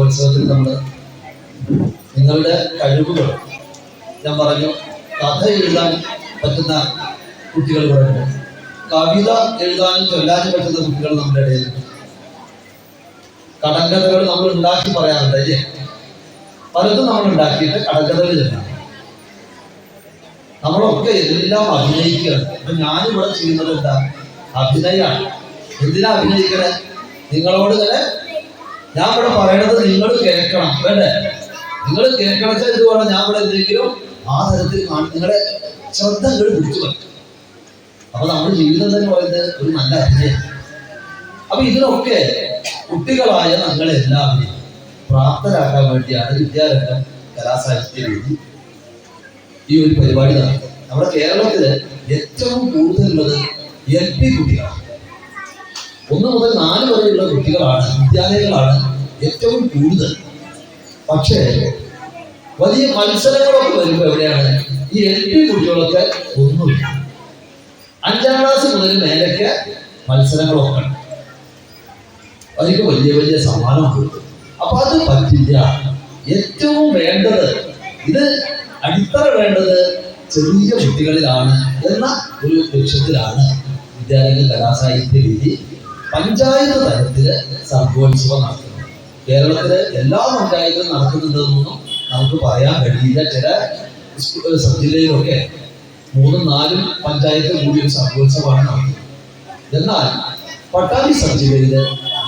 സർഗോത്സവത്തിൽ നമ്മൾ നിങ്ങളുടെ കഴിവുകൾ ഞാൻ പറഞ്ഞു കഥ എഴുതാൻ പറ്റുന്ന കുട്ടികൾ ഇവിടെ കവിത എഴുതാനും ചൊല്ലാനും പറ്റുന്ന കുട്ടികൾ നമ്മുടെ ഇടയിലുണ്ട്. കടങ്കഥകൾ നമ്മൾ ഉണ്ടാക്കി പറയാറുണ്ട് അല്ലേ? പലതും നമ്മൾ ഉണ്ടാക്കിയിട്ട് കടങ്കഥകൾ ചെല്ലാം. നമ്മളൊക്കെ എല്ലാം അഭിനയിക്കുകയാണ്. അപ്പൊ ഞാനിവിടെ ചെയ്യുന്നത് എന്താ? അഭിനയമാണ്. എന്തിനാ അഭിനയിക്കണേ? നിങ്ങളോട് തന്നെ ഞാൻ ഇവിടെ പറയണത് നിങ്ങൾ കേൾക്കണം വേണ്ടേ നിങ്ങൾ കേൾക്കണം വെച്ചാൽ ഇത് ഞാൻ ഇവിടെ എന്തെങ്കിലും ആ തരത്തിൽ നിങ്ങളുടെ ശ്രദ്ധ നിങ്ങൾ പിടിച്ചു പറ്റും. അപ്പൊ നമ്മുടെ ജീവിതം തന്നെ പറയുന്നത് ഒരു നല്ല അഭിനയം അപ്പൊ ഇതിനൊക്കെ കുട്ടികളായ നിങ്ങളെല്ലാവരെയും പ്രാപ്തരാക്കാൻ വേണ്ടിയാണ് വിദ്യാരംഗം കലാസാഹിത്യ വേദി ഈ ഒരു പരിപാടി നടത്തുന്നത്. നമ്മുടെ കേരളത്തിൽ ഏറ്റവും കൂടുതലുള്ളത് എൽ പി കുട്ടികളാണ്. ഒന്ന് മുതൽ നാല് വരെയുള്ള കുട്ടികളാണ് വിദ്യാലയങ്ങളാണ് ഏറ്റവും കൂടുതൽ. പക്ഷേ വലിയ മത്സരങ്ങളൊക്കെ വരുമ്പോൾ എവിടെയാണ്? ഈ എൽ പി കുട്ടികളൊക്കെ ഒന്നുമില്ല. അഞ്ചാം ക്ലാസ് മുതൽ മേലൊക്കെ മത്സരങ്ങളൊക്കെ അതിന് വലിയ വലിയ സമ്മാനം കൊടുക്കും അപ്പൊ അത് പറ്റില്ല. ഏറ്റവും വേണ്ടത് ഇത് അടിത്തറ വേണ്ടത് ചെറിയ കുട്ടികളിലാണ് എന്ന ഒരു ലക്ഷ്യത്തിലാണ് വിദ്യാലയ കലാസാഹിത്യ വേദി പഞ്ചായത്ത് തലത്തിൽ സർഗോത്സവം നടത്തുന്നു. കേരളത്തിലെ എല്ലാ പഞ്ചായത്തും നടക്കുന്നുണ്ടെന്നൊന്നും നമുക്ക് പറയാൻ കഴിയില്ല. ചില ജില്ലയിലൊക്കെ മൂന്നും നാലും പഞ്ചായത്ത് കൂടി ഒരു സർഗോത്സവമാണ് നടത്തുന്നത്. എന്നാൽ പട്ടാമ്പി സബ് ജില്ലയിൽ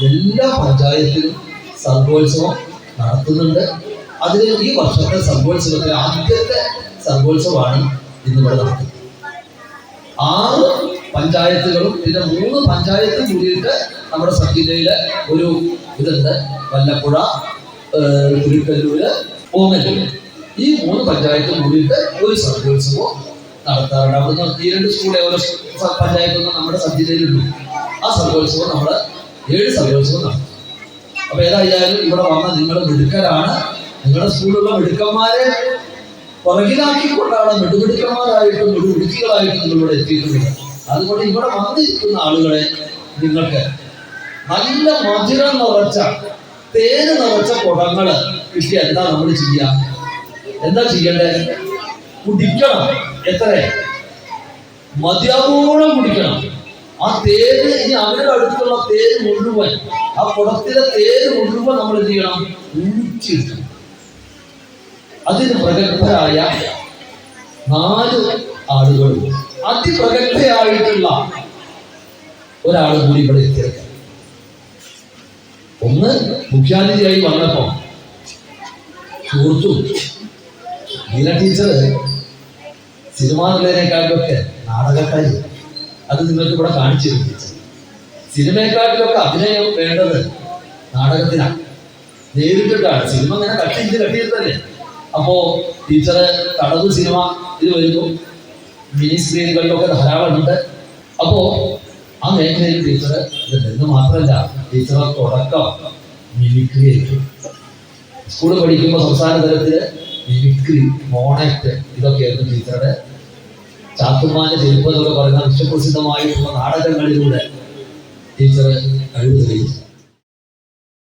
എല്ലാ പഞ്ചായത്തിലും സർഗോത്സവം നടത്തുന്നുണ്ട്. അതിൽ ഈ വർഷത്തെ സർഗോത്സവത്തിലെ ആദ്യത്തെ സർഗോത്സവമാണ് ഇന്നിവിടെ നടത്തുന്നത് ആറ് പഞ്ചായത്തുകളും ഇതിന്റെ മൂന്ന് പഞ്ചായത്തും കൂടിയിട്ട് നമ്മുടെ സബ് ജില്ലയിലെ ഒരു ഇതുണ്ട്. വല്ലപ്പുഴ തിരുക്കല്ലൂര് ഓങ്ങല്ലൂര് ഈ മൂന്ന് പഞ്ചായത്തും കൂടിയിട്ട് ഒരു സർഗോത്സവം നടത്താറുണ്ട്. അവിടുന്ന് ഈ രണ്ട് സ്കൂളെ ഓരോ പഞ്ചായത്തും പഞ്ചായത്തൊന്നും നമ്മുടെ സബ് ജില്ലയിലുണ്ട് ആ സർഗോത്സവം നമ്മൾ ഏഴ് സർഗോത്സവം നടത്തും. അപ്പൊ ഏതായാലും ഇവിടെ വന്ന നിങ്ങൾ മിടുക്കരാണ്. നിങ്ങളുടെ സ്കൂളിലുള്ള മിടുക്കന്മാരെ പുറകിലാക്കിക്കൊണ്ടാണ് മിടുമിടുക്കന്മാരായിട്ടും മിടുമിടുക്കികളായിട്ടും നിങ്ങളിവിടെ എത്തിയിട്ടുള്ളത്. അതുകൊണ്ട് ഇവിടെ വന്നിരിക്കുന്ന ആളുകളെ നിങ്ങൾക്ക് നല്ല മധുരം നിറച്ച തേന് നിറച്ച കുടങ്ങൾ കിട്ടിയ എന്താ നമ്മൾ ചെയ്യാം? എന്താ ചെയ്യണ്ടേ? കുടിക്കണം. എത്ര? മതിയാവോളം കുടിക്കണം. ആ തേര് ഇനി അവരുടെ അടുത്തുള്ള തേര് മുഴുവൻ ആ കുടത്തിലെ തേര് മുഴുവൻ നമ്മൾ എന്ത് ചെയ്യണം? ഊറ്റിയെടുക്കണം. അതിന് പ്രഗത്ഭരായ നാല് ആളുകളും അതിപ്രഗത്ഭയായിട്ടുള്ള ഒരാൾ കൂടി ഇവിടെ എത്തിയത് ഒന്ന് മുഖ്യാതിഥിയായി വന്നപ്പോ സുഹൃത്തും നീല ടീച്ചർ സിനിമാ നിലയിനേക്കാളൊക്കെ നാടകക്കാരി. അത് നിങ്ങൾക്ക് ഇവിടെ കാണിച്ചു തരും ടീച്ചർ സിനിമയെക്കാട്ടിലൊക്കെ അഭിനയം വേണ്ടത് നാടകത്തിനാണ് നേരിട്ടിട്ടാണ്. സിനിമ ഇങ്ങനെ കട്ട് ചെയ്തല്ലേ അപ്പോ ടീച്ചറ് തടവ് സിനിമ ഇത് വരുന്നു. മിനി സ്ക്രീനുകളിലൊക്കെ ധാരാളം ഉണ്ട് അപ്പോ ആ മേഖലയിൽ ടീച്ചർ ഇത് നിന്ന് മാത്രമല്ല ടീച്ചറെ തുടക്കം മിമിക്രി ആയിരിക്കും. സ്കൂളിൽ പഠിക്കുമ്പോൾ സംസ്ഥാന തലത്തിൽ മിമിക്രി മോണക്ട് ഇതൊക്കെയായിരുന്നു ടീച്ചറുടെ ചാത്തുമാന്റെ ചെരുപ്പ് എന്നൊക്കെ പറയുന്ന വിശ്വപ്രസിദ്ധമായിട്ടുള്ള നാടകങ്ങളിലൂടെ ടീച്ചർ കഴിവ് തെളിയിച്ചു.